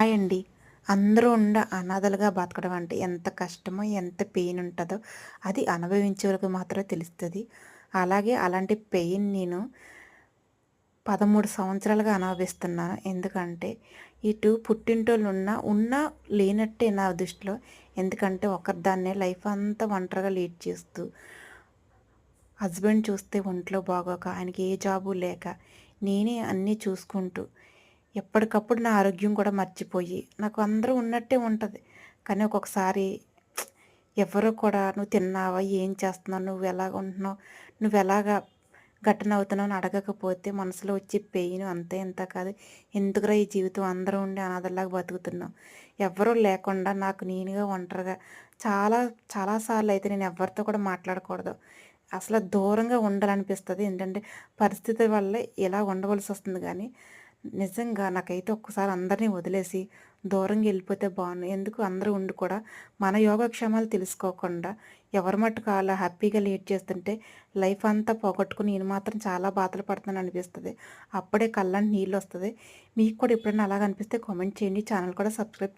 Hi అండి అందరూ ఉండ అనాథలుగా బతకడం అంటే ఎంత కష్టమో ఎంత పెయిన్ ఉంటుందో అది అనుభవించే వరకు మాత్రమే తెలుస్తుంది. అలాగే అలాంటి పెయిన్ నేను పదమూడు సంవత్సరాలుగా అనుభవిస్తున్నాను. ఎందుకంటే ఇటు పుట్టింటోళ్ళు ఉన్న ఉన్నా లేనట్టే నా దృష్టిలో. ఎందుకంటే ఒకరిదాన్నే లైఫ్ అంతా ఒంటరిగా లీడ్ చేస్తూ హస్బెండ్ చూస్తే ఒంట్లో బాగోక ఆయనకి ఏ జాబు లేక నేనే అన్నీ చూసుకుంటూ ఎప్పటికప్పుడు నా ఆరోగ్యం కూడా మర్చిపోయి నాకు అందరూ ఉన్నట్టే ఉంటుంది. కానీ ఒక్కొక్కసారి ఎవరు కూడా నువ్వు తిన్నావా? ఏం చేస్తున్నావు? నువ్వు ఎలాగ ఉంటున్నావు? నువ్వు ఎలాగా ఘటన అవుతున్నావు? అని అడగకపోతే మనసులో వచ్చి పెయిన్ అంతే ఇంత కాదు. ఎందుకురా ఈ జీవితం? అందరూ ఉండి అనాథలాగా బతుకుతున్నావు ఎవరూ లేకుండా నాకు నేనుగా ఒంటరిగా చాలా చాలాసార్లు అయితే నేను ఎవరితో కూడా మాట్లాడకూడదు. అసలు దూరంగా ఉండాలనిపిస్తుంది. ఏంటంటే పరిస్థితి వల్ల ఇలా ఉండవలసి వస్తుంది. కానీ నిజంగా నాకైతే ఒక్కసారి అందరినీ వదిలేసి దూరంగా వెళ్ళిపోతే బాగుంది ఎందుకు? అందరూ ఉండి కూడా మన యోగక్షేమాలు తెలుసుకోకుండా ఎవరి మట్టుకు అలా హ్యాపీగా లీడ్ చేస్తుంటే లైఫ్ అంతా పోగొట్టుకుని నేను మాత్రం చాలా బాధలు పడుతున్నాను అనిపిస్తుంది. అప్పుడే కళ్ళని నీళ్ళు వస్తుంది. మీకు కూడా ఎప్పుడైనా అలాగ అనిపిస్తే కామెంట్ చేయండి. ఛానల్ కూడా సబ్స్క్రైబ్